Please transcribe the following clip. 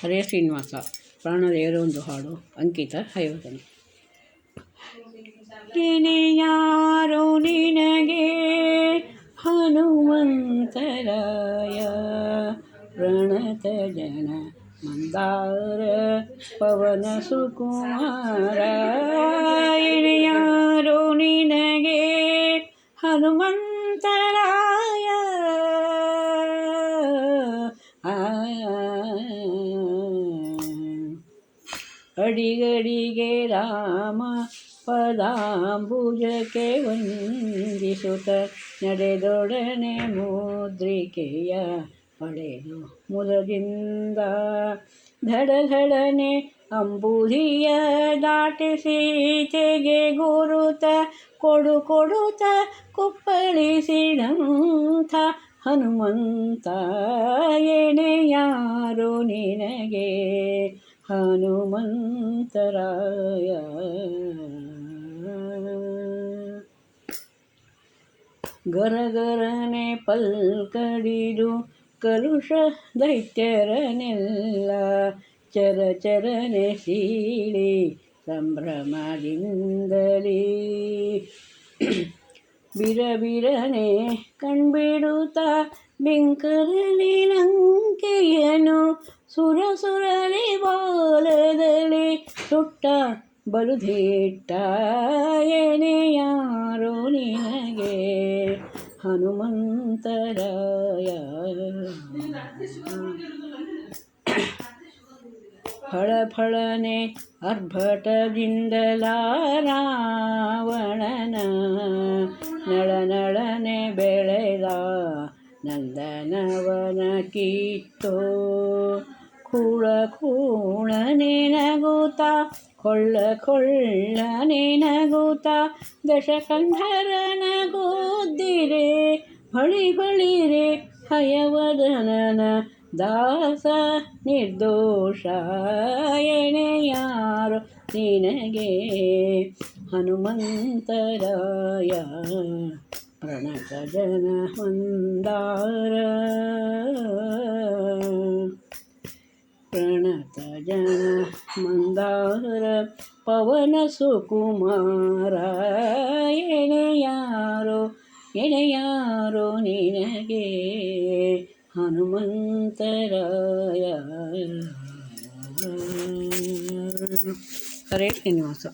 ಹರೇ ಶ್ರೀನಿವಾಸ ಪ್ರಾಣದೇವರ ಒಂದು ಹಾಡು, ಅಂಕಿತ ಹೈವದನೆ ಯಾರೋ ನಿನಗೆ ಹನುಮಂತರಾಯ, ಪ್ರಣತ ಜನ ಮಂದಾರ, ಪವನ ಸುಕುಮಾರ. ಯಾರೋ ನಿನಗೆ ಹನುಮಂತರಾಯ ಅಡಿಗಡಿಗೆ ರಾಮ ಪದಾಂಬುಜಕ್ಕೆ ವಂದಿಸುತ್ತ ನಡೆದೊಡನೆ ಮುದ್ರಿಕೆಯ ಪಡೆದು ಮುದದಿಂದ ಧಡಧಡನೆ ಅಂಬುಧಿಯ ದಾಟಿಸಿ ಗುರುತ ಕೊಡು ಕೊಡುತ್ತ ಕುಪ್ಪಳಿಸಿದಂಥ ಹನುಮಂತ ಎಣೆಯಾರು ನಿನಗೆ? ಹನುಮಂತರಾಯ. ಗರಗರನೆ ಪಲ್ಕಡಿದು ಕಲುಷ ದೈತ್ಯರನೆಲ್ಲ ಚರ ಚರನೆ ಸೀಳಿ ಸಂಭ್ರಮದಿಂದಲೀ. ಬಿರಬಿರನೆ ಕಣ್ಬಿಡುತ್ತ ಬೆಂಕರಲಿ ಲಂಕೆಯನು ಸುರ ಬಾ ಸುಟ್ಟ ಬಲುಧೇಟ್ಟ ಯಾರೋ ನಿನಗೆ ಹನುಮಂತರಾಯ. ಫಳ ಫಳನೆ ಅರ್ಭಟದಿಂದಲ ರಾವಣನ ನಳ ನಳನೆ ಬೆಳೆದ ನಂದನವನ ಕಿತ್ತೋ ಕೂಳ ಕೂಳ ನಗುತ್ತ ಕೊಳ್ಳ ಕೊಳ್ಳ ನಗುತ್ತ ದಶಕಂಧರನ ನಗೂದಿರೆ ಹೊಳಿ ಹೊಳಿರೆ, ಹಯವದನನ ದಾಸ ನಿರ್ದೋಷ ಎಣೆಯಾರು ನಿನಗೆ? ಹನುಮಂತರಾಯ ಪ್ರಣತ ಜನ ಮಂದಾರ ಪ್ರಣತ ಜನ ಮಂದಾರ ಪವನ ಸುಕುಮಾರ. ಎಣೆಯಾರೋ ಎಣೆಯಾರೋ ನಿನಗೆ ಹನುಮಂತರಾಯ. ಹರೇ ಶ್ರೀನಿವಾಸ.